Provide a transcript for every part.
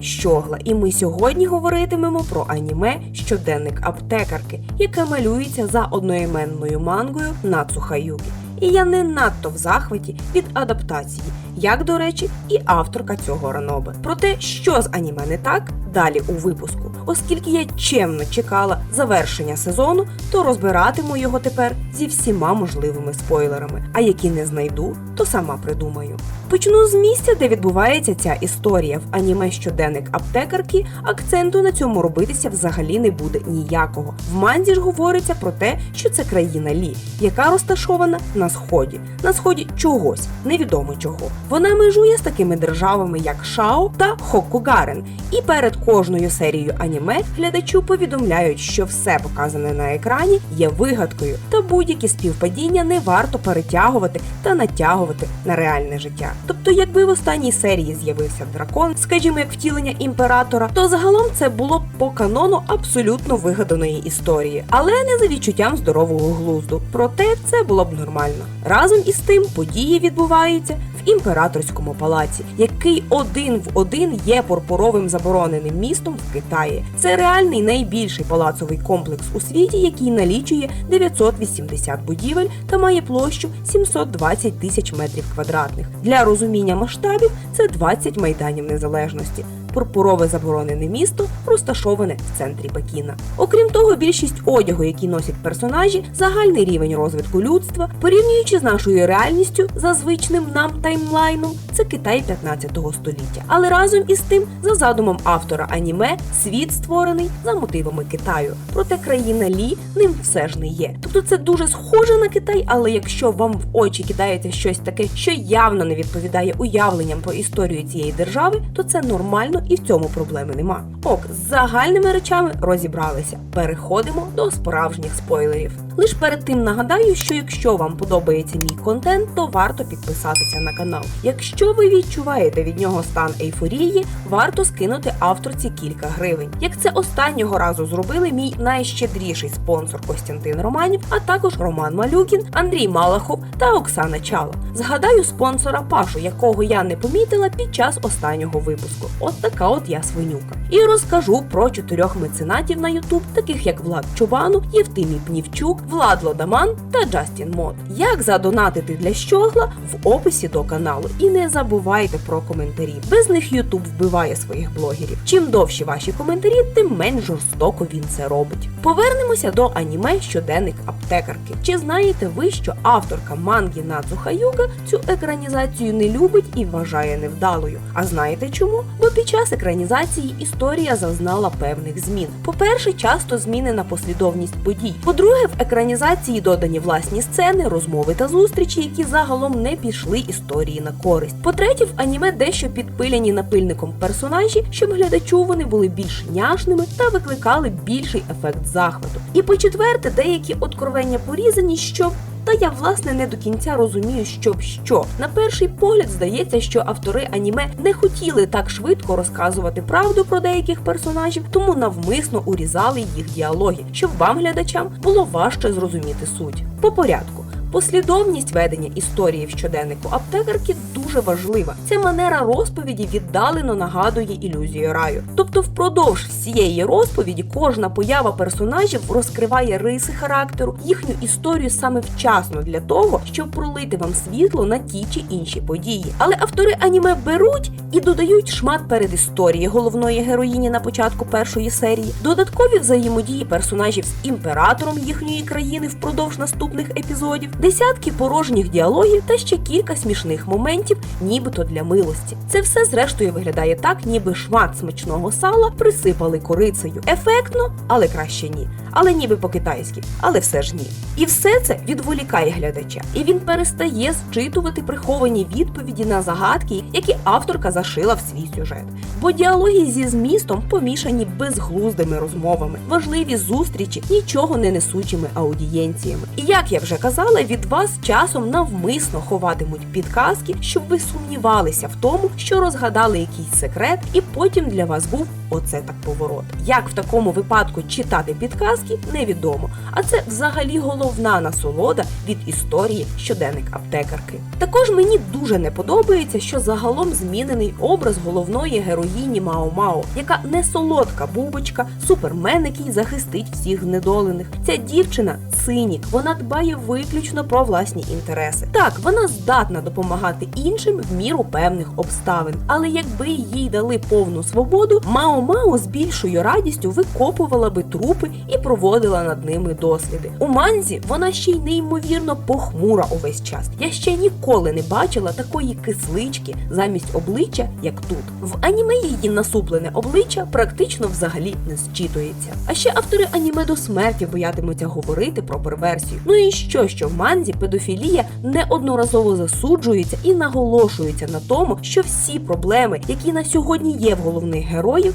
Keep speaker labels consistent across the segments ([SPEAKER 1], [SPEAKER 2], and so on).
[SPEAKER 1] Щогла, і ми сьогодні говоритимемо про аніме щоденник аптекарки, яке малюється за одноіменною мангою Нацуха Югі. І я не надто в захваті від адаптації, як до речі, і авторка цього раноби. Про те, що з аніме не так, далі у випуску. Оскільки я чемно чекала завершення сезону, то розбиратиму його тепер зі всіма можливими спойлерами. А які не знайду, то сама придумаю. Почну з місця, де відбувається ця історія в аніме щоденник аптекарки. Акценту на цьому робитися взагалі не буде ніякого. В манзі ж говориться про те, що це країна Лі, яка розташована на сході, на сході чогось, невідомо чого. Вона межує з такими державами, як Шао та Хокугарен. І перед кожною серією аніме глядачу повідомляють, що все показане на екрані є вигадкою, та будь-які співпадіння не варто перетягувати та натягувати на реальне життя. Тобто, якби в останній серії з'явився дракон, скажімо, як втілення імператора, то загалом це було б по канону абсолютно вигаданої історії, але не за відчуттям здорового глузду. Проте це було б нормально. Разом із тим події відбуваються в імператорському палаці, який один в один є пурпуровим забороненим містом в Китаї. Це реальний найбільший палацовий комплекс у світі, який налічує 980 будівель та має площу 720 тисяч метрів квадратних. Для розуміння масштабів це 20 майданів незалежності. Пурпурове заборонене місто розташоване в центрі Пекіна. Окрім того, більшість одягу, який носять персонажі, загальний рівень розвитку людства, порівнюючи з нашою реальністю за звичним нам таймлайном, це Китай 15 століття. Але разом із тим, за задумом автора аніме, світ створений за мотивами Китаю. Проте країна Лі ним все ж не є. Тобто це дуже схоже на Китай, але якщо вам в очі кидається щось таке, що явно не відповідає уявленням про історію цієї держави, то це нормально і в цьому проблеми нема. Ок, з загальними речами розібралися. Переходимо до справжніх спойлерів. Лиш перед тим нагадаю, що якщо вам подобається мій контент, то варто підписатися на канал. Якщо ви відчуваєте від нього стан ейфорії, варто скинути авторці кілька гривень. Як це останнього разу зробили мій найщедріший спонсор Костянтин Романів, а також Роман Малюкін, Андрій Малахов та Оксана Чало. Згадаю спонсора Пашу, якого я не помітила під час останнього випуску. От така от я свинюка. І розкажу про чотирьох меценатів на Ютуб, таких як Влад Чубану, Євтимій Пнівчук, Влад Лодаман та Джастін Мод. Як задонатити для щогла в описі до каналу. І не забувайте про коментарі. Без них Ютуб вбиває своїх блогерів. Чим довші ваші коментарі, тим менш жорстоко він це робить. Повернемося до аніме щоденник аптекарки. Чи знаєте ви, що авторка мангі Надзуха Юга цю екранізацію не любить і вважає невдалою? А знаєте чому? Бо під час екранізації історія зазнала певних змін. По-перше, часто змінена послідовність подій. По-друге, в екранізації додані власні сцени, розмови та зустрічі, які загалом не пішли історії на користь. По-третє, в аніме дещо підпиляні напильником персонажі, щоб глядачу вони були більш няшними та викликали більший ефект захвату. І по-четверте, деякі откровення порізані, щоб та я власне не до кінця розумію, що б що. На перший погляд здається, що автори аніме не хотіли так швидко розказувати правду про деяких персонажів, тому навмисно урізали їх діалоги, щоб вам, глядачам, було важче зрозуміти суть. По порядку. Послідовність ведення історії в щоденнику аптекарки дуже важлива. Ця манера розповіді віддалено нагадує ілюзію раю. Тобто, впродовж всієї розповіді кожна поява персонажів розкриває риси характеру, їхню історію саме вчасно для того, щоб пролити вам світло на ті чи інші події. Але автори аніме беруть і додають шмат передісторії головної героїні на початку першої серії, додаткові взаємодії персонажів з імператором їхньої країни впродовж наступних епізодів десятки порожніх діалогів та ще кілька смішних моментів, нібито для милості. Це все зрештою виглядає так, ніби шмат смачного сала присипали корицею. Ефектно, але краще ні. Але ніби по-китайськи, але все ж ні. І все це відволікає глядача, і він перестає зчитувати приховані відповіді на загадки, які авторка зашила в свій сюжет. Бо діалоги зі змістом помішані безглуздими розмовами, важливі зустрічі, нічого не несучими аудієнціями. І як я вже казала, від вас часом навмисно ховатимуть підказки, щоб ви сумнівалися в тому, що розгадали якийсь секрет, і потім для вас був оце так поворот. Як в такому випадку читати підказки, невідомо. А це взагалі головна насолода від історії щоденник аптекарки. Також мені дуже не подобається, що загалом змінений образ головної героїні Мао Мао, яка не солодка бубочка, супермен, який захистить всіх знедолених. Ця дівчина цинік, вона дбає виключно про власні інтереси. Так, вона здатна допомагати іншим в міру певних обставин, але якби їй дали повну свободу, Мао Мао з більшою радістю викопувала би трупи і проводила над ними досліди. У манзі вона ще й неймовірно похмура увесь час. Я ще ніколи не бачила такої кислички замість обличчя, як тут. В аніме її насуплене обличчя практично взагалі не зчитується. А ще автори аніме до смерті боятимуться говорити про перверсію. Ну і що, що в манзі педофілія неодноразово засуджується і наголошується на тому, що всі проблеми, які на сьогодні є в головних героїв,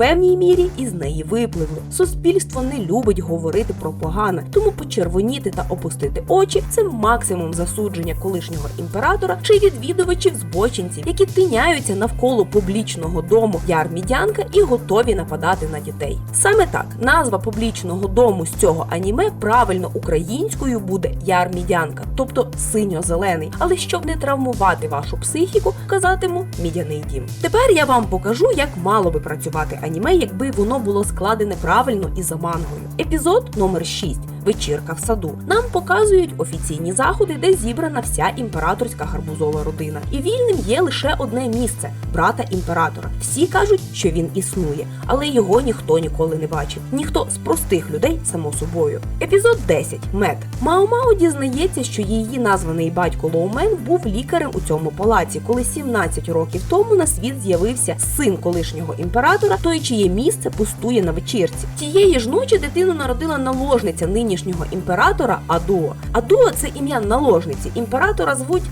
[SPEAKER 1] певній мірі із неї випливли. Суспільство не любить говорити про погане, тому почервоніти та опустити очі це максимум засудження колишнього імператора чи відвідувачів збочинців, які тиняються навколо публічного дому Ярмідянка і готові нападати на дітей. Саме так назва публічного дому з цього аніме правильно українською буде Ярмідянка, тобто синьо-зелений. Але щоб не травмувати вашу психіку, казатиму мідяний дім. Тепер я вам покажу, як мало би працювати аніме, якби воно було складене правильно і за мангою. Епізод номер 6. Вечірка в саду. Нам показують офіційні заходи, де зібрана вся імператорська гарбузова родина. І вільним є лише одне місце брата імператора. Всі кажуть, що він існує, але його ніхто ніколи не бачив. Ніхто з простих людей, само собою. Епізод 10. Мед. Мао Мао дізнається, що її названий батько Лоумен був лікарем у цьому палаці, коли 17 років тому на світ з'явився син колишнього імператора, той чиє місце пустує на вечірці. Тієї ж ночі дитину народила наложниця нинішнього імператора Адуо. Адуо це ім'я наложниці. Імператора звуть.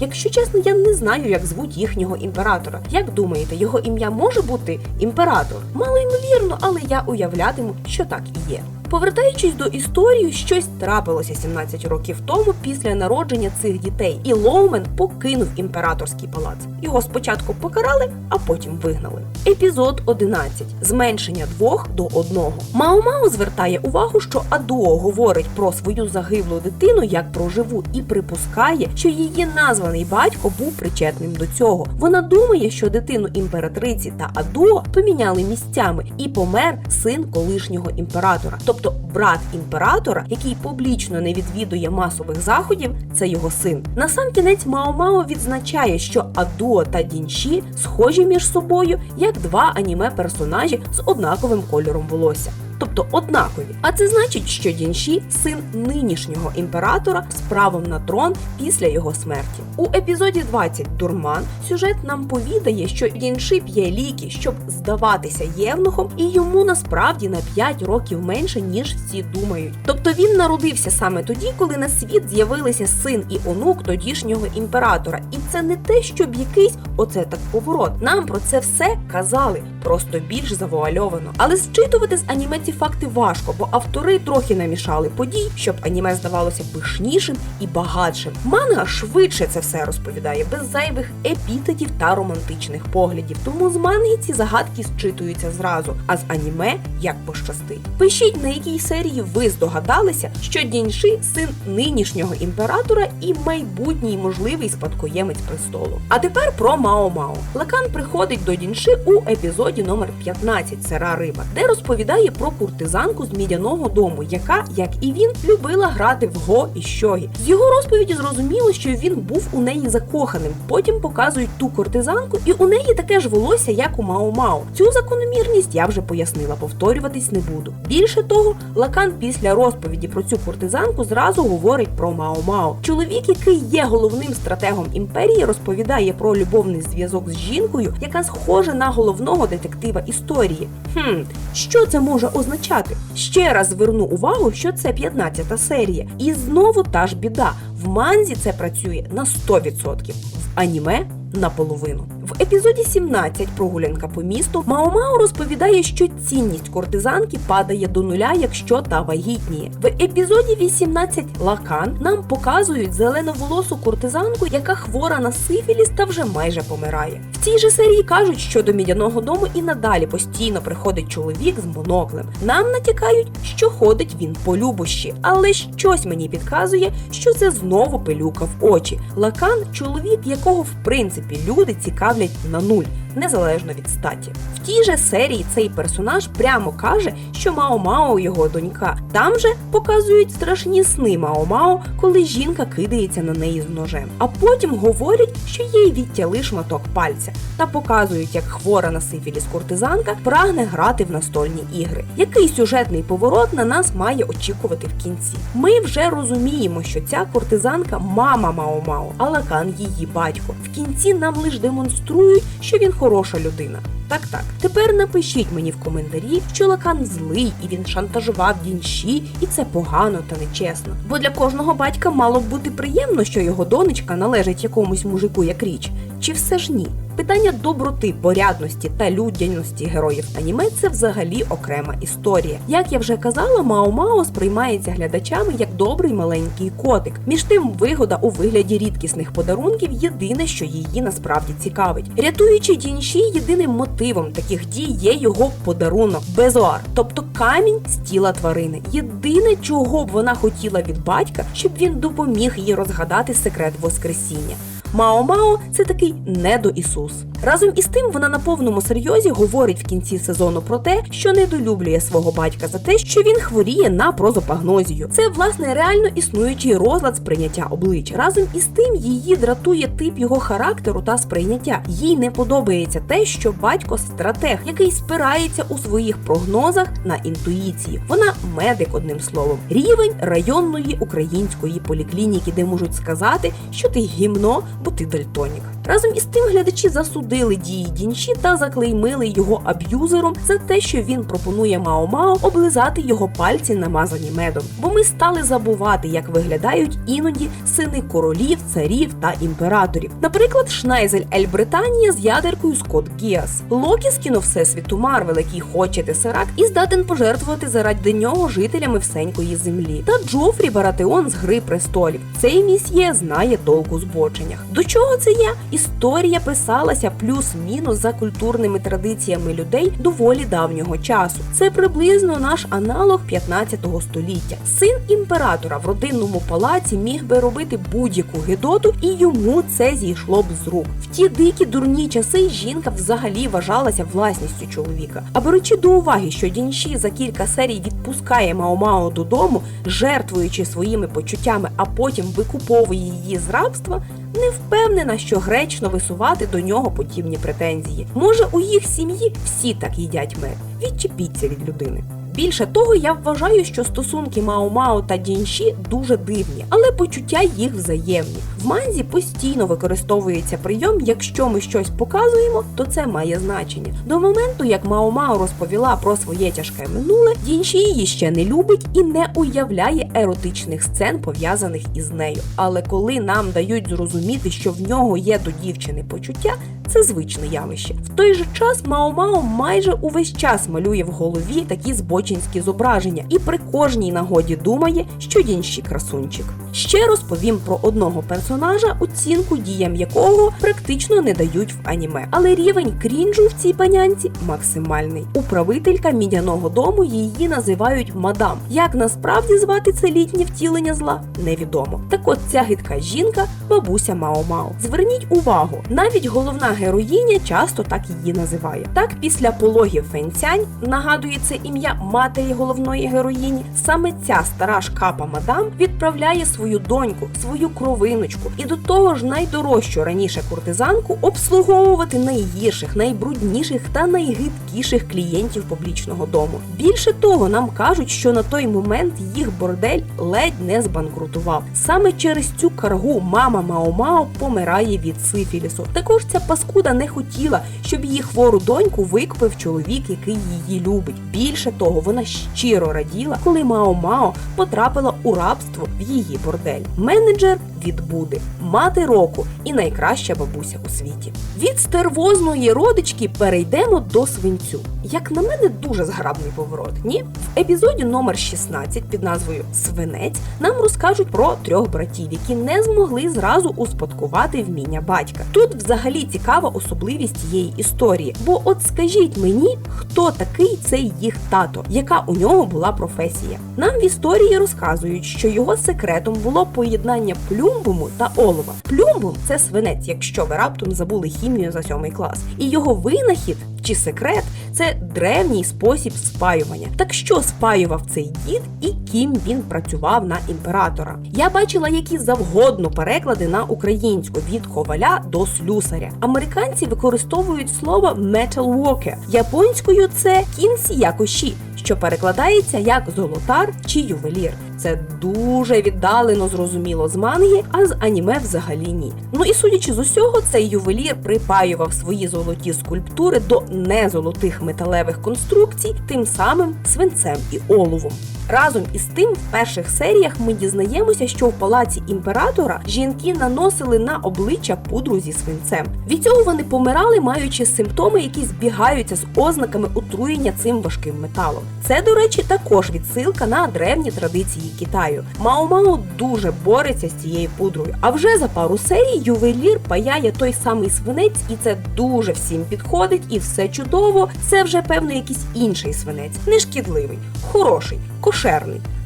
[SPEAKER 1] Якщо чесно, я не знаю, як звуть їхнього імператора. Як думаєте, його ім'я може бути імператор? Мало ймовірно, але я уявлятиму, що так і є. Повертаючись до історії, щось трапилося 17 років тому після народження цих дітей, і Лоумен покинув імператорський палац. Його спочатку покарали, а потім вигнали. Епізод 11. Зменшення двох до одного. Мао Мао звертає увагу, що Адуо говорить про свою загиблу дитину як про живу і припускає, що її названий батько був причетним до цього. Вона думає, що дитину імператриці та Адуо поміняли місцями і помер син колишнього імператора. Тобто брат імператора, який публічно не відвідує масових заходів, це його син. На сам кінець Мао Мао відзначає, що Адуо та Дінші схожі між собою як два аніме персонажі з однаковим кольором волосся. Тобто однакові. А це значить, що Дінші син нинішнього імператора з правом на трон після його смерті. У епізоді 20 Дурман сюжет нам повідає, що Дінші п'є ліки, щоб здаватися євнухом, і йому насправді на 5 років менше, ніж всі думають. Тобто він народився саме тоді, коли на світ з'явилися син і онук тодішнього імператора. І це не те, щоб якийсь оце так поворот. Нам про це все казали, просто більш завуальовано. Але зчитувати з аніме факти важко, бо автори трохи намішали подій, щоб аніме здавалося пишнішим і багатшим. Манга швидше це все розповідає, без зайвих епітетів та романтичних поглядів. Тому з манги ці загадки зчитуються зразу, а з аніме як пощастить. Пишіть, на якій серії ви здогадалися, що Дінши син нинішнього імператора і майбутній можливий спадкоємець престолу. А тепер про Мао Мао. Лакан приходить до Дінши у епізоді номер 15 Сира риба, де розповідає про куртизанку з мідяного дому, яка, як і він, любила грати в го і щогі. З його розповіді зрозуміло, що він був у неї закоханим. Потім показують ту куртизанку, і у неї таке ж волосся, як у Мао Мао. Цю закономірність я вже пояснила, повторюватись не буду. Більше того, Лакан після розповіді про цю куртизанку зразу говорить про Мао Мао. Чоловік, який є головним стратегом імперії, розповідає про любовний зв'язок з жінкою, яка схожа на головного детектива історії. Хм, що це може означати? Ще раз зверну увагу, що це 15 серія. І знову та ж біда. В манзі це працює на 100%, в аніме наполовину. В епізоді 17 прогулянка по місту Мао-Мао розповідає, що цінність кортизанки падає до нуля, якщо та вагітніє. В епізоді 18 Лакан нам показують зеленоволосу кортизанку, яка хвора на сифіліс та вже майже помирає. В цій же серії кажуть, що до мідяного дому і надалі постійно приходить чоловік з моноклем. Нам натякають, що ходить він по любощі, але щось мені підказує, що це знову пилюка в очі. Лакан чоловік, якого в принципі люди цікавлять на нуль. Незалежно від статі, в тій же серії цей персонаж прямо каже, що Мао Мао його донька. Там же показують страшні сни Мао Мао, коли жінка кидається на неї з ножем. А потім говорять, що їй відтяли шматок пальця, та показують, як хвора на сифіліс кортизанка прагне грати в настольні ігри. Який сюжетний поворот на нас має очікувати в кінці? Ми вже розуміємо, що ця кортизанка мама Мао Мао, а Лакан її батько. В кінці нам лише демонструють, що він хороша людина. Так, так. Тепер напишіть мені в коментарі, що Лакан злий і він шантажував дінші, і це погано та нечесно. Бо для кожного батька мало б бути приємно, що його донечка належить якомусь мужику як річ. Чи все ж ні? Питання доброти, порядності та людяності героїв аніме це взагалі окрема історія. Як я вже казала, Мао Мао сприймається глядачами як добрий маленький котик. Між тим, вигода у вигляді рідкісних подарунків єдине, що її насправді цікавить. Рятуючи Дінші, єдиним мотивом таких дій є його подарунок безоар, тобто камінь з тіла тварини. Єдине, чого б вона хотіла від батька, щоб він допоміг їй розгадати секрет Воскресіння. Мао Мао це такий недоісус. Разом із тим вона на повному серйозі говорить в кінці сезону про те, що недолюблює свого батька за те, що він хворіє на прозопагнозію. Це власне реально існуючий розлад сприйняття обличчя. Разом із тим її дратує тип його характеру та сприйняття. Їй не подобається те, що батько стратег, який спирається у своїх прогнозах на інтуїції. Вона медик, одним словом, рівень районної української поліклініки, де можуть сказати, що ти гімно, бо ти дальтонік. Разом із тим глядачі засудили дії Дінші та заклеймили його аб'юзером за те, що він пропонує Мао Мао облизати його пальці, намазані медом. Бо ми стали забувати, як виглядають іноді сини королів, царів та імператорів. Наприклад, Шнайзель Ель Британія з ядеркою Скотт Гіас, Локі з кіно Всесвіту Марвел, який хоче тесеракт і здатен пожертвувати заради нього жителями всенької землі, та Джофрі Баратеон з Гри престолів. Цей місьє знає толку збоченнях. До чого це я? Історія писалася плюс-мінус за культурними традиціями людей доволі давнього часу. Це приблизно наш аналог 15 століття. Син імператора в родинному палаці міг би робити будь-яку гидоту, і йому це зійшло б з рук. В ті дикі дурні часи жінка взагалі вважалася власністю чоловіка. А беручи до уваги, що Дінші за кілька серій відпускає Мао-Мао додому, жертвуючи своїми почуттями, а потім викуповує її з рабства. Не впевнена, що гречно висувати до нього подібні претензії. Може, у їх сім'ї всі так їдять мед. Відчепіться від людини. Більше того, я вважаю, що стосунки Мао-Мао та Дінші дуже дивні, але почуття їх взаємні. В манзі постійно використовується прийом, якщо ми щось показуємо, то це має значення. До моменту, як Мао-Мао розповіла про своє тяжке минуле, Дінші її ще не любить і не уявляє еротичних сцен, пов'язаних із нею. Але коли нам дають зрозуміти, що в нього є до дівчини почуття, це звичне явище. В той же час Мао-Мао майже увесь час малює в голові такі збочинські зображення і при кожній нагоді думає, що Дінші красунчик. Ще розповім про одного персонажа, оцінку діям якого практично не дають в аніме. Але рівень крінжу в цій панянці максимальний. Управителька мідяного дому її називають мадам. Як насправді звати це літнє втілення зла, невідомо. Так от ця гидка жінка бабуся Мао-Мао. Зверніть увагу, навіть головна героїня часто так її називає. Так, після пологів Фенцянь нагадує це ім'я матері головної героїні. Саме ця стара шкапа мадам відправляє свою доньку, свою кровиночку і до того ж найдорожчу раніше куртизанку обслуговувати найгірших, найбрудніших та найгидкіших клієнтів публічного дому. Більше того, нам кажуть, що на той момент їх бордель ледь не збанкрутував. Саме через цю каргу мама Мао-Мао помирає від сифілісу. Також ця паскуда не хотіла, щоб її хвору доньку викупив чоловік, який її любить. Більше того, вона щиро раділа, коли Мао-Мао потрапила у рабство в її бордель. Бордель, менеджер від Буди, мати року і найкраща бабуся у світі. Від стервозної родички перейдемо до свинцю. Як на мене, дуже зграбний поворот. Ні, в епізоді номер 16 під назвою Свинець нам розкажуть про трьох братів, які не змогли зразу успадкувати вміння батька. Тут взагалі цікава особливість цієї історії. Бо, от скажіть мені, хто такий цей їх тато, яка у нього була професія? Нам в історії розказують, що його секретом було поєднання плюмбуму та олова. Плюмбум це свинець, якщо ви раптом забули хімію за сьомий клас, і його винахід. Чи секрет це древній спосіб спаювання. Так що спаював цей дід і ким він працював на імператора? Я бачила які завгодно переклади на українську від коваля до слюсаря. Американці використовують слово metal worker. Японською це кінсі якоші, що перекладається як золотар чи ювелір. Це дуже віддалено зрозуміло з манги, а з аніме взагалі ні. Ну і судячи з усього, цей ювелір припаював свої золоті скульптури до незолотих металевих конструкцій, тим самим свинцем і оловом. Разом із тим, в перших серіях ми дізнаємося, що в палаці імператора жінки наносили на обличчя пудру зі свинцем. Від цього вони помирали, маючи симптоми, які збігаються з ознаками отруєння цим важким металом. Це, до речі, також відсилка на древні традиції Китаю. Мао-Мао дуже бореться з цією пудрою. А вже за пару серій ювелір паяє той самий свинець, і це дуже всім підходить, і все чудово. Це вже певно якийсь інший свинець, не шкідливий, хороший, кошерний.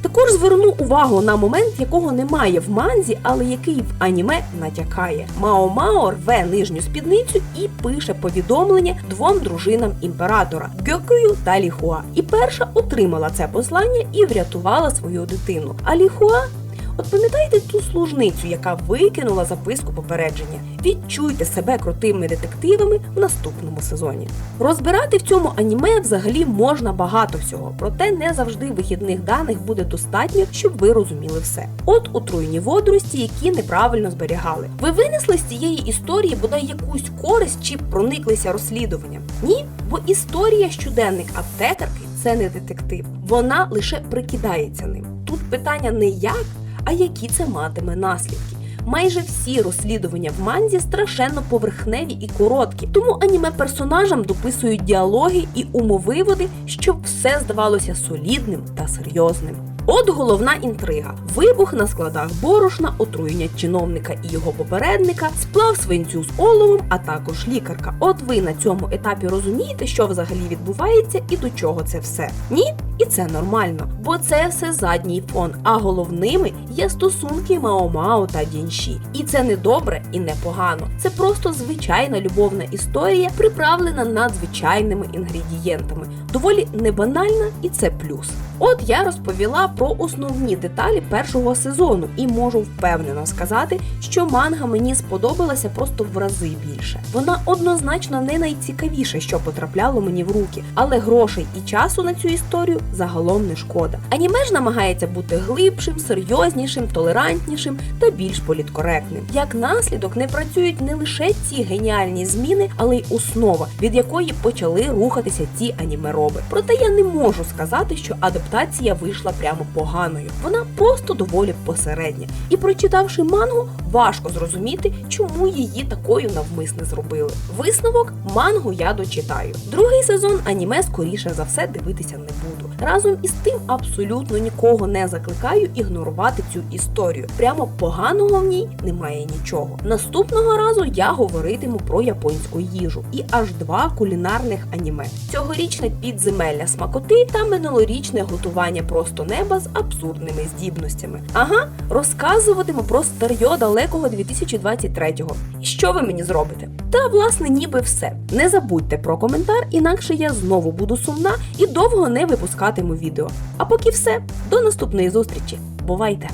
[SPEAKER 1] Також зверну увагу на момент, якого немає в манзі, але який в аніме натякає. Мао Мао рве нижню спідницю і пише повідомлення двом дружинам імператора Гьокую та Ліхуа. І перша отримала це послання і врятувала свою дитину. А Ліхуа От пам'ятаєте ту служницю, яка викинула записку попередження? Відчуйте себе крутими детективами в наступному сезоні. Розбирати в цьому аніме взагалі можна багато всього, проте не завжди вихідних даних буде достатньо, щоб ви розуміли все. От отруйні водорості, які неправильно зберігали. Ви винесли з цієї історії бодай якусь користь чи прониклися розслідуванням? Ні, бо історія щоденник аптекарки це не детектив. Вона лише прикидається ним. Тут питання не як а які це матиме наслідки. Майже всі розслідування в манзі страшенно поверхневі і короткі, тому аніме персонажам дописують діалоги і умовиводи, щоб все здавалося солідним та серйозним. От головна інтрига: вибух на складах борошна, отруєння чиновника і його попередника, сплав свинцю з оловом, а також лікарка. От ви на цьому етапі розумієте, що взагалі відбувається і до чого це все? Ні? І це нормально, бо це все задній фон. А головними є стосунки Мао-Мао та Дінші. І це не добре і не погано. Це просто звичайна любовна історія, приправлена надзвичайними інгредієнтами. Доволі небанальна, і це плюс. От я розповіла про основні деталі першого сезону і можу впевнено сказати, що манга мені сподобалася просто в рази більше. Вона однозначно не найцікавіша, що потрапляло мені в руки, але грошей і часу на цю історію загалом не шкода. Аніме ж намагається бути глибшим, серйознішим, толерантнішим та більш політкоректним. Як наслідок не працюють не лише ці геніальні зміни, але й основа, від якої почали рухатися ці анімероби. Проте я не можу сказати, що адаптація вийшла прямо поганою. Вона просто доволі посередня. І прочитавши мангу, важко зрозуміти, чому її такою навмисне зробили. Висновок мангу я дочитаю. Другий сезон аніме скоріше за все дивитися не буду. Разом із тим абсолютно нікого не закликаю ігнорувати цю історію. Прямо поганого в ній немає нічого. Наступного разу я говоритиму про японську їжу і аж два кулінарних аніме: цьогорічне підземелля смакоти та минулорічне готування просто неба з абсурдними здібностями. Ага, розказуватиму про старьо далекого 2023-го. І що ви мені зробите? Та власне, ніби все. Не забудьте про коментар, інакше я знову буду сумна і довго не випускатиму відео. А поки все, до наступної зустрічі. Бувайте!